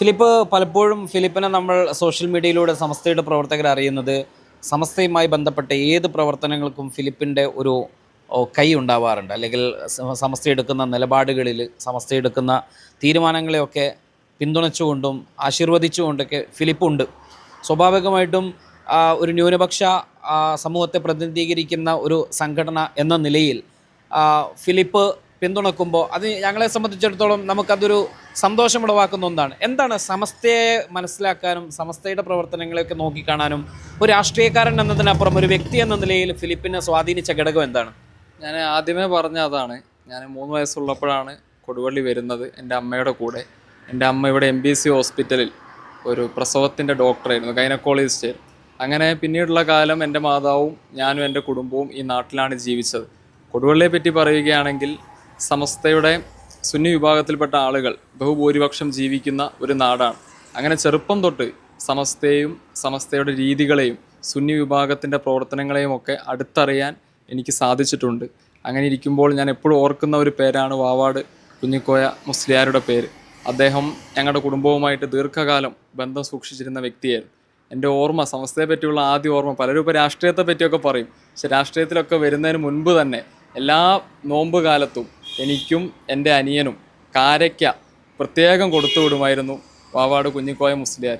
Philip പലപ്പോഴും ഫിലിപ്പിനെ നമ്മൾ social മീഡിയയിലൂടെ സമസ്തയുടെ പ്രവർത്തകർ അറിയുന്നത് സമസ്തയുമായി ബന്ധപ്പെട്ട ഏത് പ്രവർത്തനങ്ങൾക്കും ഫിലിപ്പിന്റെ ഒരു കൈ ഉണ്ടാവാറുണ്ട്. അല്ലെങ്കിൽ സമ- സമസ്ത എടുക്കുന്ന നിലപാടുകളിൽ സമസ്ത എടുക്കുന്ന തീരുമാനങ്ങളെയൊക്കെ പിന്തുണച്ചുകൊണ്ടും ആശീർവദിച്ചുകൊണ്ടൊക്കെ ഫിലിപ്പുണ്ട്. സ്വാഭാവികമായിട്ടും ഒരു ന്യൂനപക്ഷ സമൂഹത്തെ പ്രതിനിധീകരിക്കുന്ന ഒരു സംഘടന എന്ന നിലയിൽ ഫിലിപ്പ് പിന്തുണക്കുമ്പോൾ അത് ഞങ്ങളെ സംബന്ധിച്ചിടത്തോളം നമുക്കതൊരു സന്തോഷമുളവാക്കുന്ന ഒന്നാണ്. എന്താണ് സമസ്തയെ മനസ്സിലാക്കാനും സമസ്തയുടെ പ്രവർത്തനങ്ങളെയൊക്കെ നോക്കിക്കാണാനും ഒരു രാഷ്ട്രീയക്കാരൻ എന്നതിനപ്പുറം ഒരു വ്യക്തി എന്ന നിലയിൽ ഫിലിപ്പിനെ സ്വാധീനിച്ച ഘടകം എന്താണ്? ഞാൻ ആദ്യമേ പറഞ്ഞ അതാണ്. ഞാൻ മൂന്ന് വയസ്സുള്ളപ്പോഴാണ് കൊടുവള്ളി വരുന്നത് എന്റെ അമ്മയുടെ കൂടെ. എന്റെ അമ്മ ഇവിടെ എം ബി സി ഹോസ്പിറ്റലിൽ ഒരു പ്രസവത്തിന്റെ ഡോക്ടറായിരുന്നു ഗൈനക്കോളജിസ്റ്റ്. അങ്ങനെ പിന്നീടുള്ള കാലം എന്റെ മാതാവും ഞാനും എന്റെ കുടുംബവും ഈ നാട്ടിലാണ് ജീവിച്ചത്. കൊടുവള്ളിയെ പറ്റി പറയുകയാണെങ്കിൽ സമസ്തയുടെ സുന്നി വിഭാഗത്തിൽപ്പെട്ട ആളുകൾ ബഹുഭൂരിപക്ഷം ജീവിക്കുന്ന ഒരു നാടാണ്. അങ്ങനെ ചെറുപ്പം തൊട്ട് സമസ്തയും സമസ്തയുടെ രീതികളെയും സുന്നി വിഭാഗത്തിന്റെ പ്രവർത്തനങ്ങളെയും ഒക്കെ അടുത്തറിയാൻ എനിക്ക് സാധിച്ചിട്ടുണ്ട്. അങ്ങനെ ഇരിക്കുമ്പോൾ ഞാൻ എപ്പോഴും ഓർക്കുന്ന ഒരു പേരാണ് വാവാട് കുഞ്ഞിക്കോയ മുസ്ലിയാരുടെ പേര്. അദ്ദേഹം ഞങ്ങളുടെ കുടുംബവുമായിട്ട് ദീർഘകാലം ബന്ധം സൂക്ഷിച്ചിരുന്ന വ്യക്തിയായിരുന്നു. എന്റെ ഓർമ്മ സമസ്തയെ പറ്റിയുള്ള ആദ്യ ഓർമ്മ പലരും ഇപ്പോൾ രാഷ്ട്രീയത്തെ പറ്റിയൊക്കെ പറയും. പക്ഷെ രാഷ്ട്രീയത്തിലൊക്കെ വരുന്നതിന് മുൻപ് തന്നെ എല്ലാ നോമ്പ് കാലത്തും എനിക്കും എന്റെ അനിയനും കാരയ്ക്ക പ്രത്യേകം കൊടുത്തു വിടുമായിരുന്നു വാവാട് കുഞ്ഞിക്കോയ മുസ്ലിയാർ.